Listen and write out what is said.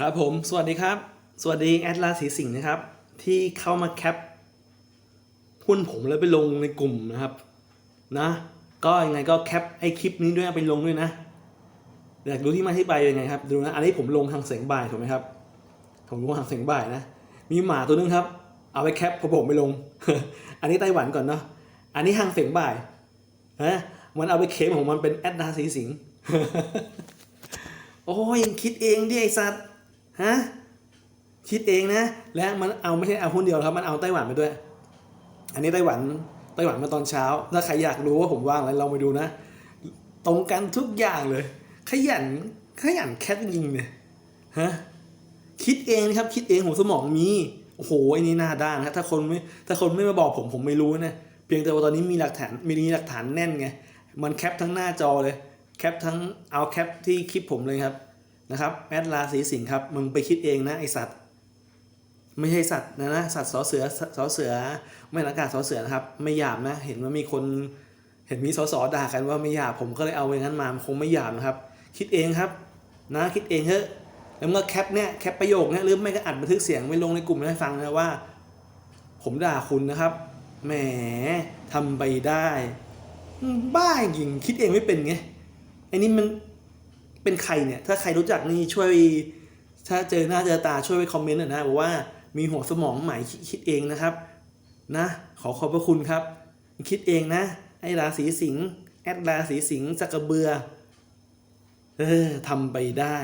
ครับผม สวัสดีครับ สวัสดีแอดลาสีสิงห์นะครับ ที่เข้ามาแคปหุ้นผมแล้วไปลงในกลุ่มนะครับ นะ ก็ยังไงก็แคปไอคลิปนี้ด้วยไปลงด้วยนะอยากรู้ที่มาที่ไปยังไงครับดูนะอันนี้ผมลงทางเสียงบ่ายถูกไหมครับผมลงทางเสียงบ่ายนะ มีหมาตัวนึงครับ เอาไปแคปพอผมไปลง อันนี้ไต้หวันก่อนเนาะอันนี้ทางเสียงบ่ายฮะมันเอาไปเคมของมันเป็นแอดลาสีสิงห์โอ้ยคิดเองดิไอสัตว์ ฮะคิดเองนะ และมันเอาไม่ใช่เอาหุ้นเดียวครับ มันเอาไต้หวันไปด้วย อันนี้ไต้หวันไต้หวันมาตอนเช้า ถ้าใครอยากรู้ว่าผมว่างอะไรลองไปดูนะ ตรงกันทุกอย่างเลย ขยันขยันแคปจริงๆเลยฮะคิดเองครับ คิดเองผมสมองมีโอ้โหไอ้นี่หน้าด้านครับถ้าคนไม่ถ้าคนไม่มาบอกผมผมไม่รู้นะเพียงแต่ว่าตอนนี้มีหลักฐานมีหลักฐานแน่นไงมันแคปทั้งหน้าจอเลยแคปทั้งเอาแคปที่คลิปผมเลยครับ นะครับแอดลาสีสิงห์ครับ มึงไปคิดเองนะไอสัตว์ไม่ใช่สัตว์นะนะสัตว์สอเสือสอเสือ ไม่ละกาศสอเสือนะครับ ไม่หยาบนะ เห็นว่ามีคนเห็นมีสอสอด่ากันว่าไม่หยาบผมก็เลยเอาอย่างนั้นมามนคงไม่หยาบนะครับ คิดเองครับ นะคิดเองเถอะแล้วเมื่อแคปเนี่ยแคปประโยคเนี่ยหรือไม่ก็อัดบันทึกเสียงไปลงในกลุ่มให้ฟังนะว่า ผมด่าคุณนะครับแหมทำไปได้ บ้าจริงคิดเองไม่เป็นไงไอ้นี่มัน เป็นใครเนี่ย ถ้าใครรู้จักนี่ช่วย ถ้าเจอหน้าเจอตาช่วยไปคอมเมนต์หน่อยนะบอกว่ามีหัวสมองใหม่คิดคิดเองนะครับ นะ ขอขอบพระคุณครับ คิดเองนะ ไอ้ราศีสิงห์แอดราศีสิงห์จักระเบือเออทำไปได้